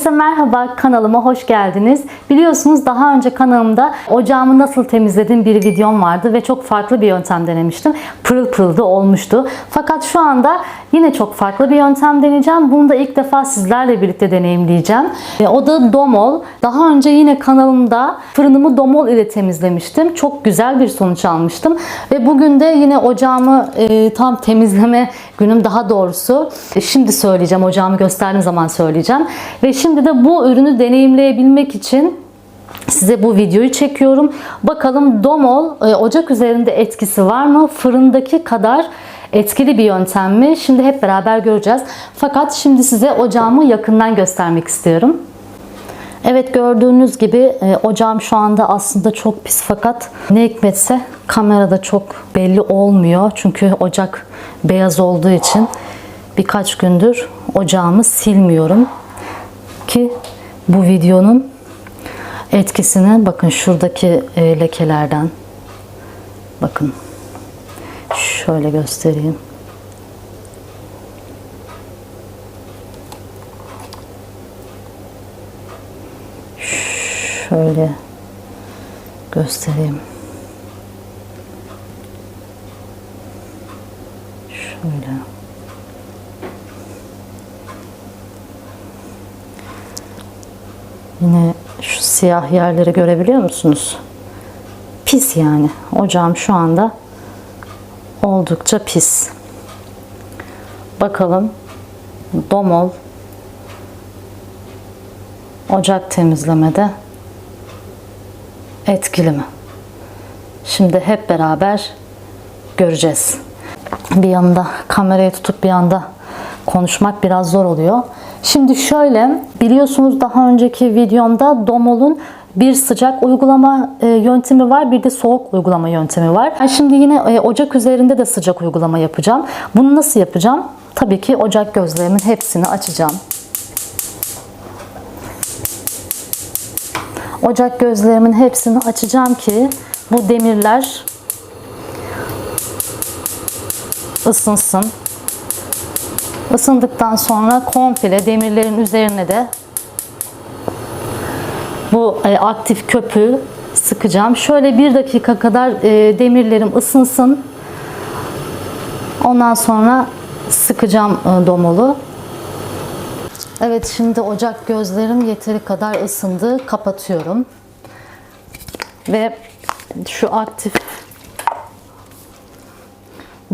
Herkese merhaba, kanalıma hoş geldiniz. Biliyorsunuz daha önce kanalımda ocağımı nasıl temizledim bir videom vardı ve çok farklı bir yöntem denemiştim. Pırıl pırıl da olmuştu. Fakat şu anda yine çok farklı bir yöntem deneyeceğim. Bunu da ilk defa sizlerle birlikte deneyimleyeceğim. E, O da domol. Daha önce yine kanalımda fırınımı domol ile temizlemiştim. Çok güzel bir sonuç almıştım. Ve bugün de yine ocağımı e, tam temizleme günüm daha doğrusu. E, Şimdi söyleyeceğim, ocağımı gösterdiğim zaman söyleyeceğim. Ve şimdi de bu ürünü deneyimleyebilmek için size bu videoyu çekiyorum. Bakalım domol e, ocak üzerinde etkisi var mı? Fırındaki kadar etkili bir yöntem mi? Şimdi hep beraber göreceğiz. Fakat şimdi size ocağımı yakından göstermek istiyorum. Evet gördüğünüz gibi e, ocağım şu anda aslında çok pis fakat ne hikmetse kamerada çok belli olmuyor. Çünkü ocak beyaz olduğu için birkaç gündür ocağımı silmiyorum. Ki bu videonun etkisini bakın şuradaki e, lekelerden bakın şöyle göstereyim. Şöyle göstereyim. Şöyle. Yine şu siyah yerleri görebiliyor musunuz? Pis yani. Ocağım şu anda oldukça pis. Bakalım domol ocak temizlemede etkili mi? Şimdi hep beraber göreceğiz. Bir yanda kamerayı tutup bir yanda konuşmak biraz zor oluyor. Şimdi şöyle biliyorsunuz daha önceki videomda Domol'un bir sıcak uygulama e, yöntemi var, bir de soğuk uygulama yöntemi var. Ben şimdi yine e, ocak üzerinde de sıcak uygulama yapacağım. Bunu nasıl yapacağım? Tabii ki ocak gözlerimin hepsini açacağım. Ocak gözlerimin hepsini açacağım ki bu demirler ısınsın. Isındıktan sonra komple demirlerin üzerine de bu e, aktif köpüğü sıkacağım. Şöyle bir dakika kadar e, demirlerim ısınsın. Ondan sonra sıkacağım e, domolu. Evet şimdi ocak gözlerim yeteri kadar ısındı. Kapatıyorum. Ve şu aktif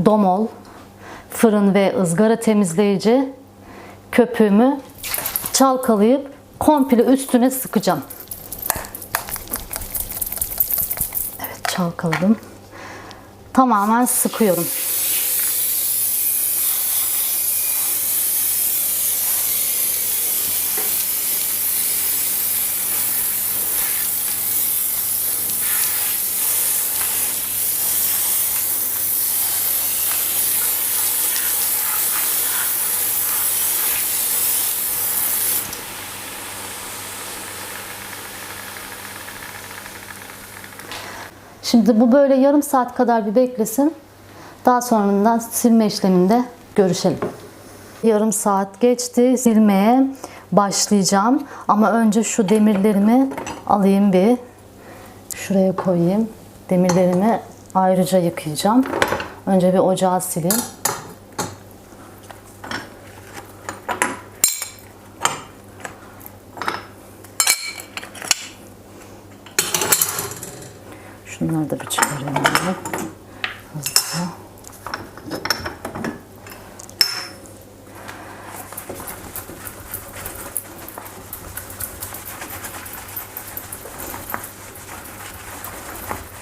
domol fırın ve ızgara temizleyici köpüğümü çalkalayıp komple üstüne sıkacağım. Evet çalkaladım. Tamamen sıkıyorum. Şimdi bu böyle yarım saat kadar bir beklesin. Daha sonradan silme işleminde görüşelim. Yarım saat geçti. Silmeye başlayacağım. Ama önce şu demirlerimi alayım bir. Şuraya koyayım. Demirlerimi ayrıca yıkayacağım. Önce bir ocağı sileyim. Şunları da bir çıkarayım. Hızlıca.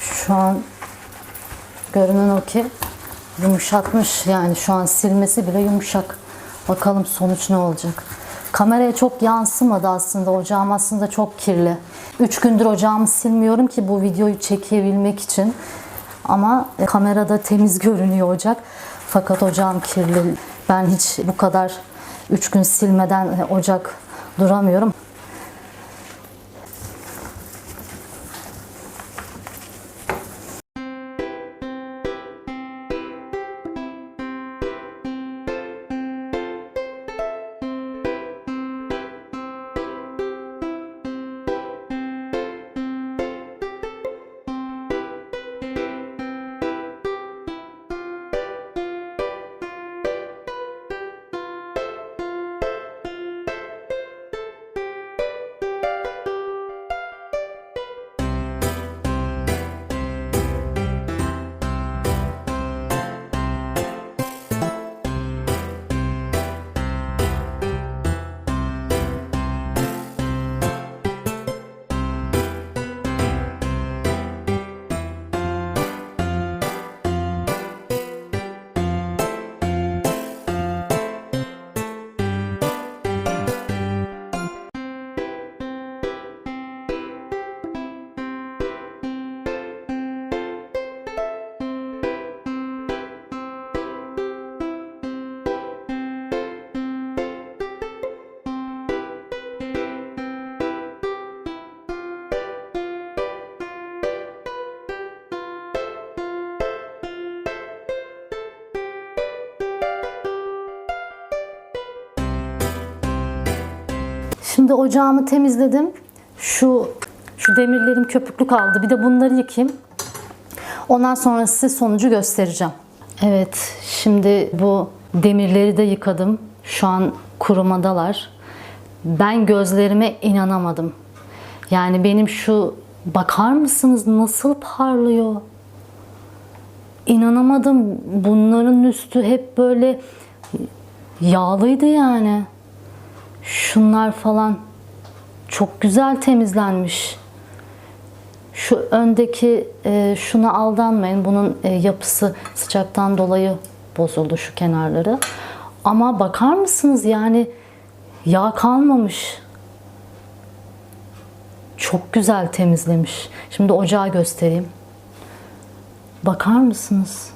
Şu an görünen o ki yumuşatmış yani şu an silmesi bile yumuşak. Bakalım sonuç ne olacak. Kameraya çok yansımadı aslında. Ocağım aslında çok kirli. 3 gündür ocağımı silmiyorum ki bu videoyu çekebilmek için. Ama kamerada temiz görünüyor ocak. Fakat ocağım kirli. Ben hiç bu kadar 3 gün silmeden ocak duramıyorum. Şimdi ocağımı temizledim. Şu şu demirlerim köpüklü kaldı. Bir de bunları yıkayayım. Ondan sonra size sonucu göstereceğim. Evet, şimdi bu demirleri de yıkadım. Şu an kurumadalar. Ben gözlerime inanamadım. Yani benim şu bakar mısınız nasıl parlıyor? İnanamadım. Bunların üstü hep böyle yağlıydı yani. Şunlar falan çok güzel temizlenmiş. Şu öndeki e, şuna aldanmayın. Bunun e, yapısı sıcaktan dolayı bozuldu şu kenarları. Ama bakar mısınız yani yağ kalmamış. Çok güzel temizlemiş. Şimdi ocağı göstereyim. Bakar mısınız?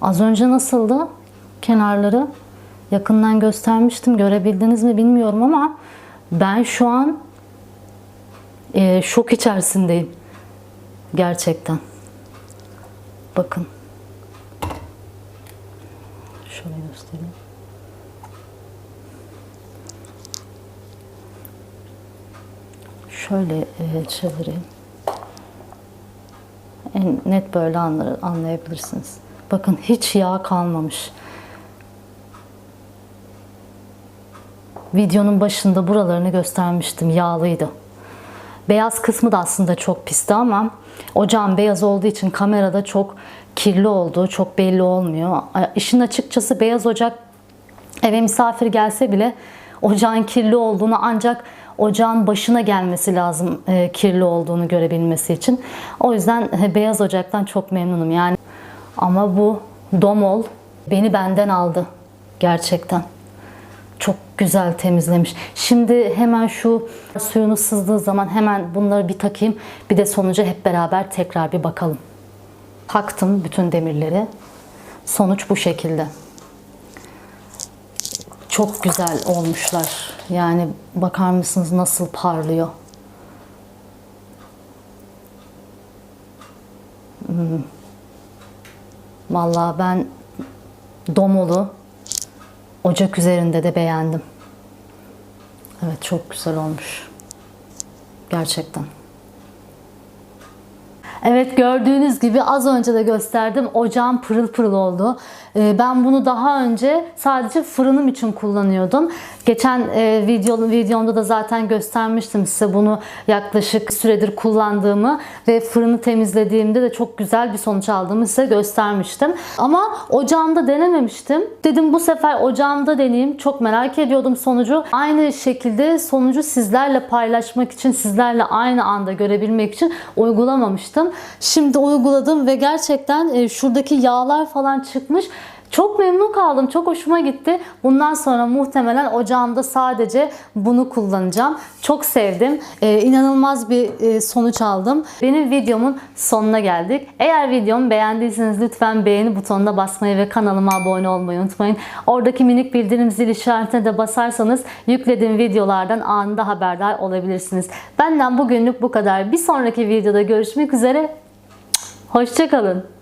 Az önce nasıldı kenarları? Yakından göstermiştim. Görebildiniz mi bilmiyorum ama ben şu an e, şok içerisindeyim. Gerçekten. Bakın. Şöyle göstereyim. Şöyle e, çevireyim. En net böyle anlayabilirsiniz. Bakın hiç yağ kalmamış. Videonun başında buralarını göstermiştim. Yağlıydı. Beyaz kısmı da aslında çok pisti ama ocağın beyaz olduğu için kamerada çok kirli olduğu çok belli olmuyor. İşin açıkçası beyaz ocak eve misafir gelse bile ocağın kirli olduğunu ancak ocağın başına gelmesi lazım e, kirli olduğunu görebilmesi için. O yüzden e, beyaz ocaktan çok memnunum yani. Ama bu domol beni benden aldı gerçekten. Güzel temizlemiş. Şimdi hemen şu suyunu sızdığı zaman hemen bunları bir takayım. Bir de sonuca hep beraber tekrar bir bakalım. Taktım bütün demirleri. Sonuç bu şekilde. Çok güzel olmuşlar. Yani bakar mısınız nasıl parlıyor? Hmm. Vallahi ben domolu ocak üzerinde de beğendim. Evet çok güzel olmuş. Gerçekten. Evet gördüğünüz gibi az önce de gösterdim. Ocağım pırıl pırıl oldu. Ee, Ben bunu daha önce sadece fırınım için kullanıyordum. Geçen e, video, videomda da zaten göstermiştim size bunu yaklaşık süredir kullandığımı ve fırını temizlediğimde de çok güzel bir sonuç aldığımı size göstermiştim. Ama ocağımda denememiştim. Dedim bu sefer ocağımda deneyeyim. Çok merak ediyordum sonucu. Aynı şekilde sonucu sizlerle paylaşmak için, sizlerle aynı anda görebilmek için uygulamamıştım. Şimdi uyguladım ve gerçekten e, şuradaki yağlar falan çıkmış. Çok memnun kaldım. Çok hoşuma gitti. Bundan sonra muhtemelen ocağımda sadece bunu kullanacağım. Çok sevdim. Ee, inanılmaz bir e, sonuç aldım. Benim videomun sonuna geldik. Eğer videomu beğendiyseniz lütfen beğeni butonuna basmayı ve kanalıma abone olmayı unutmayın. Oradaki minik bildirim zil işaretine de basarsanız yüklediğim videolardan anında haberdar olabilirsiniz. Benden bugünlük bu kadar. Bir sonraki videoda görüşmek üzere. Hoşçakalın.